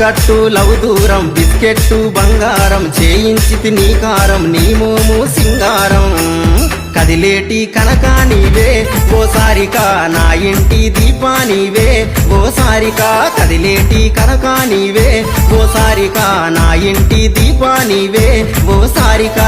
కట్టు లవ్ దూరం బిస్కెట్టు బంగారం చేయించితి నీ కారం నీ మోము సింగారం. కదిలేటి కనక నీవే ఓ సారిక నా ఇంటి దీపా నీవే ఓ సారిక కదిలేటి కనక నీవే ఓ సారిక నా ఇంటి దీపా నీవే ఓ సారిక